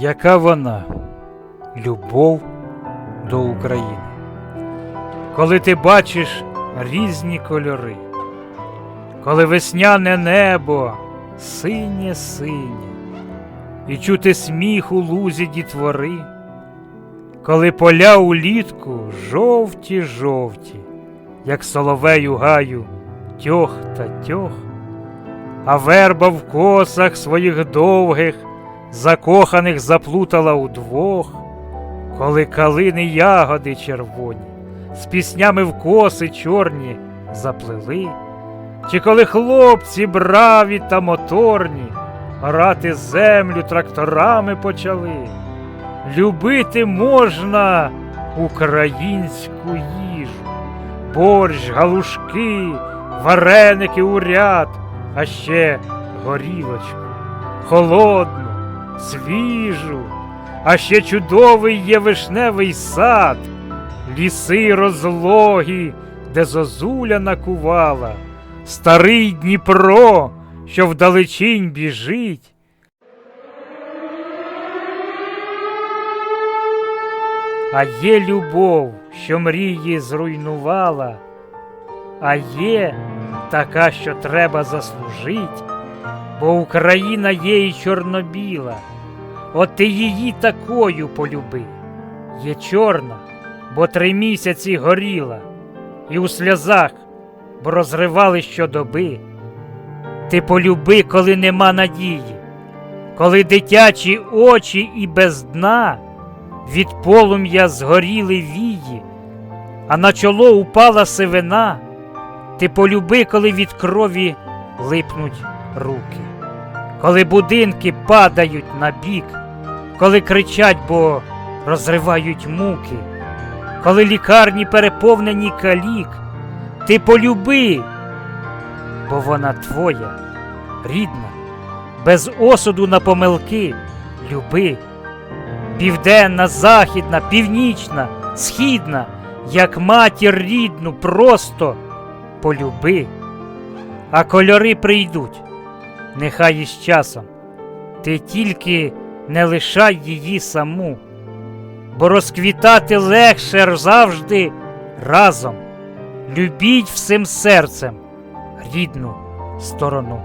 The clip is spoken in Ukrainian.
Яка вона любов до України? Коли ти бачиш різні кольори, коли весняне небо синє синє, і чути сміх у лузі дітвори, коли поля улітку жовті жовті, як соловей у гаю тьох та тьох, а верба в косах своїх довгих, закоханих заплутала удвох, коли калини ягоди червоні, з піснями в коси чорні заплели, чи коли хлопці браві та моторні, орати землю тракторами почали, любити можна українську їжу, борщ, галушки, вареники у ряд, а ще горілочку, холодну, свіжу, а ще чудовий є вишневий сад, ліси розлогі, де зозуля накувала, старий Дніпро, що вдалечінь біжить. А є любов, що мрії зруйнувала, а є така, що треба заслужить, бо Україна є і чорнобіла, от ти її такою полюби. Є чорна, бо три місяці горіла, і у сльозах, бо розривали щодоби. Ти полюби, коли нема надії, коли дитячі очі і без дна від полум'я згоріли вії, а на чоло упала сивина, ти полюби, коли від крові липнуть руки, коли будинки падають на бік, коли кричать, бо розривають муки, коли лікарні переповнені калік, ти полюби, бо вона твоя, рідна, без осуду на помилки, люби. Південна, західна, північна, східна, як матір рідну, просто полюби. А кольори прийдуть, нехай із часом. Ти тільки не лишай її саму, бо розквітати легше завжди разом. Любіть всім серцем рідну сторону.